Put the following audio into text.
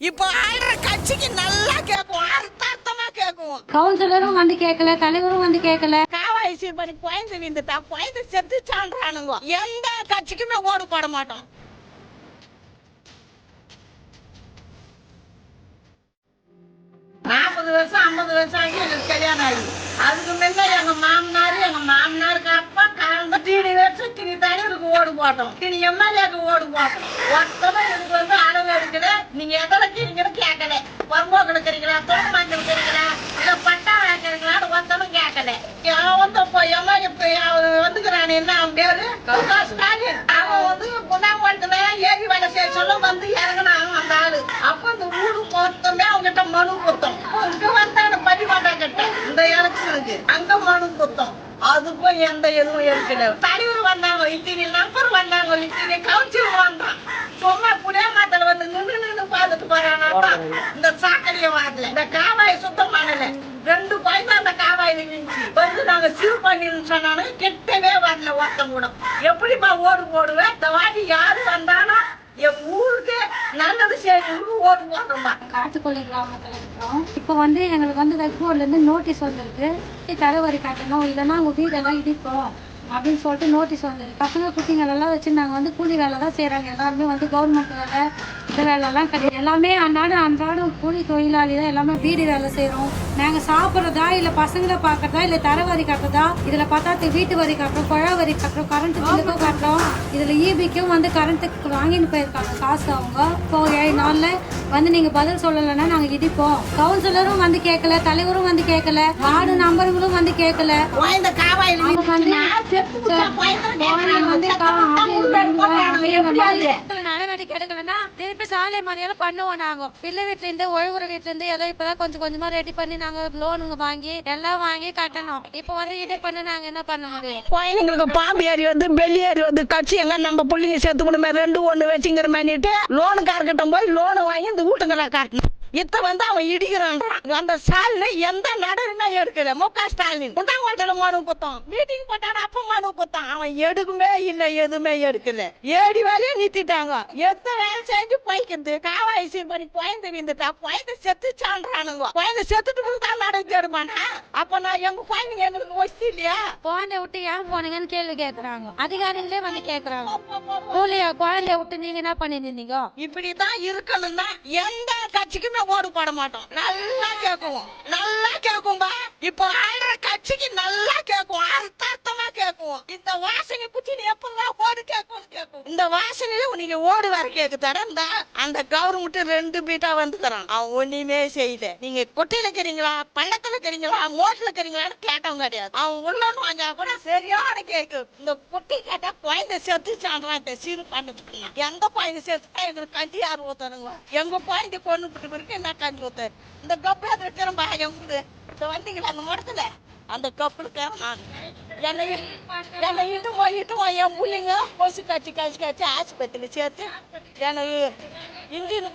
இப்போ ஆடுற கட்சிக்கு நல்லா கேட்கும் அர்த்தார்த்தமா கேட்கும் கவுன்சிலரும் வந்து கேட்கல தலைவரும் வந்து கேட்கல காவாய் சீர்படி குழந்தை விந்துட்டா குழந்தை செத்து சான்றானுங்க எந்த கட்சிக்குமே ஓடு போட மாட்டோம். நாற்பது வருஷம் ஐம்பது வருஷம் ஆகி எனக்கு கல்யாணம் ஆகி. அதுக்கு முன்ன எங்க மாமனார் ஓடு போட்டோம் திணி எம்எல்ஏக்கு ஓடு போட்டோம் மொத்தமா எனக்கு வந்து அளவு எடுக்கல. நீங்க எதில் இருக்கிறீங்கன்னு கேட்கல. பொறும்போக்கு இருக்கிறீங்களா தோட்டமாக்கு இருக்கிறீங்களா இல்ல பட்டா வாங்கிறீங்களான்னு ஒருத்தனும் கேட்கல. அவன் வந்து இப்போ எம்எல்ஏ வந்துக்கிறான் என்ன அவன் பேரு? ஸ்டாலின். அவன் வந்து புண்ணாமட்டத்துல ஏறி வேலை செய்ய சொல்ல வந்து இறங்கினான் அந்த ஆளு. அப்ப அந்த ஊரு மொத்தமே அவங்ககிட்ட மனு கொடுத்தோம் இங்க வந்தாங்க பதிவாட்டா கிட்ட இந்த எலெக்ஷனுக்கு அங்க மனு கொடுத்தோம் அதுக்கும் எந்த எதுவும் இருக்கல தலைவர் வந்தாங்க இத்தினி நம்பர் வந்தாங்க இத்தினி கவுன்சில் வந்தான் சும்மா புளியமாத்தல வந்து நின்று நின்று பார்த்துட்டு போறானா இந்த சாக்கடைய வாரல இந்த காவாயை சுத்தம் பண்ணல. ரெண்டு பைசா அந்த காவாயில இருந்துச்சு. வந்து நாங்க சிறு பண்ணின்னு சொன்னானு கிட்டவே வரல ஒருத்தம் கூட. எப்படிப்பா ஓடு போடுவேன் இந்த வாட்டி யாரு வந்தாலும் என் ஊருக்கு நல்லது செய்யணும் ஓட்டு போடுறோமா காட்டுக்கொள்ளி கிராமத்துல இருக்கிறோம் இப்போ வந்து எங்களுக்கு வந்து வெக்போர்ட்ல இருந்து நோட்டீஸ் வந்திருக்கு. தலைவரி கட்டணும் இல்லைன்னா உங்கள் வீடெல்லாம் இடிப்போம் அப்படின்னு சொல்லிட்டு நோட்டீஸ் வந்திருக்கு. பசங்க குட்டிங்களெல்லாம் வச்சு நாங்கள் வந்து கூலி வேலை தான் செய்கிறாங்க எல்லாருமே வந்து கவர்மெண்ட் வேலை. இந்த வேலைலாம் கிடையாது எல்லாமே அன்றாடம் அன்றாடம் கூலி தொழிலாளி தான் எல்லாமே வீடு வேலை செய்றோம். நாங்க சாப்பிட்றதா இல்ல பசங்களை பார்க்கறதா இல்ல தர வரி கட்டுறதா இதுல பார்த்தா வீட்டு வரி கட்டுறோம் குழா வரி கட்டுறோம் கரண்ட் பில்லுக்கும் கட்டுறோம். இதுல ஈபிக்கும் வந்து கரண்ட்டுக்கு வாங்கிட்டு போயிருக்காங்க காசு அவங்க. இப்போ ஏழு நாள்ல வந்து நீங்க பதில் சொல்லலைன்னா நாங்க இடிப்போம். கவுன்சிலரும் வந்து கேட்கல தலைவரும் வந்து கேட்கல வார்டு நம்பர்களும் வந்து கேட்கல. வந்து போன வந்து திருப்பி சாலை மறியெல்லாம் பண்ணுவோம் நாங்க. பிள்ளை வீட்டுல இருந்து ஒழுங்குற வீட்டுல இருந்து ஏதோ இப்பதான் கொஞ்சம் கொஞ்சமா ரெடி பண்ணி நாங்க லோனுங்க வாங்கி எல்லாம் வாங்கி கட்டணும். இப்போ வந்து இதை பண்ண நாங்க என்ன பண்ண முடியும் குழந்தைங்களுக்கு பாம்பு ஏறி வந்து பெல்லி ஏறி வந்து கட்சி எல்லாம் நம்ம பிள்ளைங்க சேர்த்து கொடுமே ரெண்டு ஒண்ணு வச்சுங்கிற மாதிரிட்டு லோனுக்காரர்கிட்ட போய் லோனு வாங்கி இந்த வீட்டுங்களை காட்டணும். இத்த வந்து அவன் இடிக்கிறான். அந்த ஸ்டாலின் எந்த நடனுமே எடுக்கல? மு க ஸ்டாலின். முட்டாங்கோட்டையில மனு குத்தம். மீட்டிங் போட்டான அப்ப மனு குத்தம். அவன் எடுக்குமே இல்ல எதுவுமே எடுக்கல. ஏடி வேலையை நிறுத்திட்டாங்க. எத்தனை வேலை செஞ்சு போய்க்கிறது காவாய்ச்சி பண்ணி குழந்தை விந்துட்டா குழந்தை செத்து சான்றானுங்க குழந்தை செத்துட்டு தான் நடந்து தேடுமானா அப்ப நான் எங்க குழந்தைங்க எங்களுக்கு வசதி இல்லையா? குழந்தைய விட்டு ஏன் போனீங்கன்னு கேள்வி கேக்குறாங்க. அதிகாரிகளே வந்து கேக்குறாங்க. கூலியா குழந்தைய விட்டு நீங்க என்ன பண்ணிருந்தீங்க இப்படிதான் இருக்கணும்னா எந்த கட்சிக்குமே ஓடு போட மாட்டோம்? நல்லா கேட்குவோம். நல்லா கேட்கும்பா? இப்போ ஆடுற கட்சிக்கு நல்லா கேட்கும் அர்த்தார்த்தமா இந்த வாசனை புத்தி நீ எப்பெல்லாம் ஓடு கேட்கும் கேட்கும். இந்த வாசனையில நீங்க ஓடு வர கேக்கு தரந்தா அந்த கவர்மெண்ட் ரெண்டு பீட்டா வந்து தரான் அவன் ஒண்ணுமே செய்யல. நீங்க கொட்டையில இருக்கிறீங்களா பள்ளத்துல இருக்கிறீங்களா மோட்டில் இருக்கிறீங்களான்னு கேட்டவங்க கிடையாது. அவன் உள்ளன்னு வாங்க கூட சரியான கேக்கு. இந்த குட்டி கேட்டா குழந்தை செத்து சான்றான் இந்த சிறு பண்ணதுக்கு எந்த குழந்தை செத்துட்டா எங்களுக்கு கஞ்சி யார் ஊத்தணுங்க எங்க குழந்தை கொண்டு விட்டு பிறகு என்ன கஞ்சி ஊத்த இந்த கப்பு அதை திரும்ப எங்களுக்கு இந்த வந்தீங்களா அந்த மரத்துல அந்த கப்புக்கு நான் என்னை என்னை இட்டுமா இட்டுமா என் பிள்ளைங்க கொசு கச்சி கச்சி கச்சி ஆஸ்பத்திரியில் சேர்த்து என்னை இன்ஜின்